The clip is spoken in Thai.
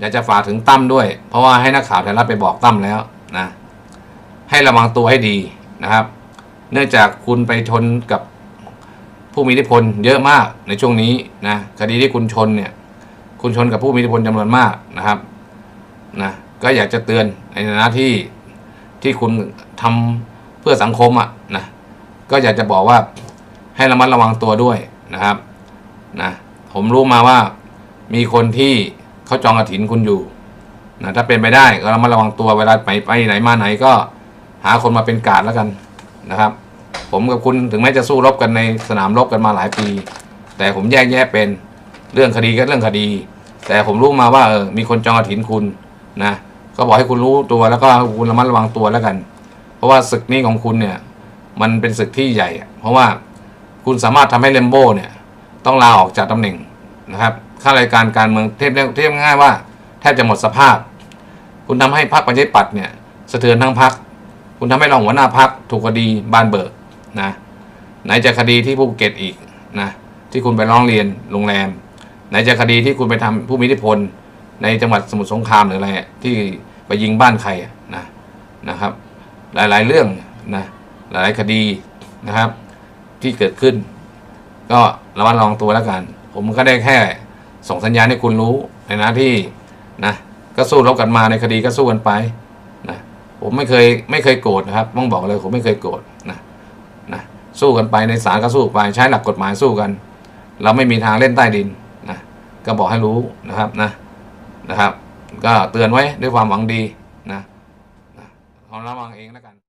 อยากจะฝากถึงตั้มด้วย เพราะว่าให้นักข่าวไทยรัฐไปบอกตั้มแล้วนะ ให้ระวังตัวให้ดีนะครับ เนื่องจากคุณไปชนกับผู้มีอิทธิพลเยอะมากในช่วงนี้นะคดีที่คุณชนเนี่ย คุณชนกับผู้มีอิทธิพลจำนวนมากนะครับนะก็อยากจะเตือนในฐานะที่ที่คุณทำเพื่อสังคมอะนะก็อยากจะบอกว่าให้ระมัดระวังตัวด้วยนะครับนะผมรู้มาว่ามีคนที่ เขาจองกระถินคุณอยู่นะถ้าเป็นไปได้ก็ระมัดระวังตัวเวลาไปไปไหนมาไหนก็หาคนมาเป็นกาดแล้วกันนะครับ ผมกับคุณถึงแม้จะสู้รบกันในสนามรบกันมาหลายปี แต่ผมแยกแยะเป็นเรื่องคดีก็เรื่องคดี แต่ผมรู้มาว่าเออมีคนจองกระถินคุณนะก็บอกให้คุณรู้ตัวแล้วก็คุณระมัดระวังตัวแล้วกัน เพราะว่าศึกนี้ของคุณเนี่ย มันเป็นศึกที่ใหญ่ เพราะว่าคุณสามารถทำให้เลมโบ้เนี่ย ต้องลาออกจากตำแหน่งนะครับ ข้าราชการการเมืองเทียบเทียบง่ายว่าแทบจะหมดสภาพ คุณทำให้พรรคประชาธิปัตย์เนี่ยสะเทือนทั้งพรรคคุณทำให้รองหัวหน้าพรรคถูกคดีบานเบิกนะไหนจะคดีที่ภูเก็ตอีกนะที่คุณไปร้องเรียนโรงแรม ไหนจะคดีที่คุณไปทำผู้มีอิทธิพล ในจังหวัดสมุทรสงครามหรืออะไรที่ไปยิงบ้านใครนะนะครับ หลายๆเรื่องนะหลายคดีนะครับ ที่เกิดขึ้น ก็ระมัดระวังตัวแล้วกัน ผมก็ได้แค่ ส่งสัญญาณให้คุณรู้ในหน้าที่นะก็สู้รบกันมาในคดีก็สู้กันไปนะผมไม่เคยไม่เคยโกรธนะครับต้องบอกเลยผมไม่เคยโกรธนะนะสู้กันไปในศาลก็สู้ไปใช้หลักกฎหมายสู้กัน เราไม่มีทางเล่นใต้ดินนะก็บอกให้รู้นะครับนะนะครับ ก็เตือนไว้ด้วยความหวังดีนะนะขอระวังเองแล้วกัน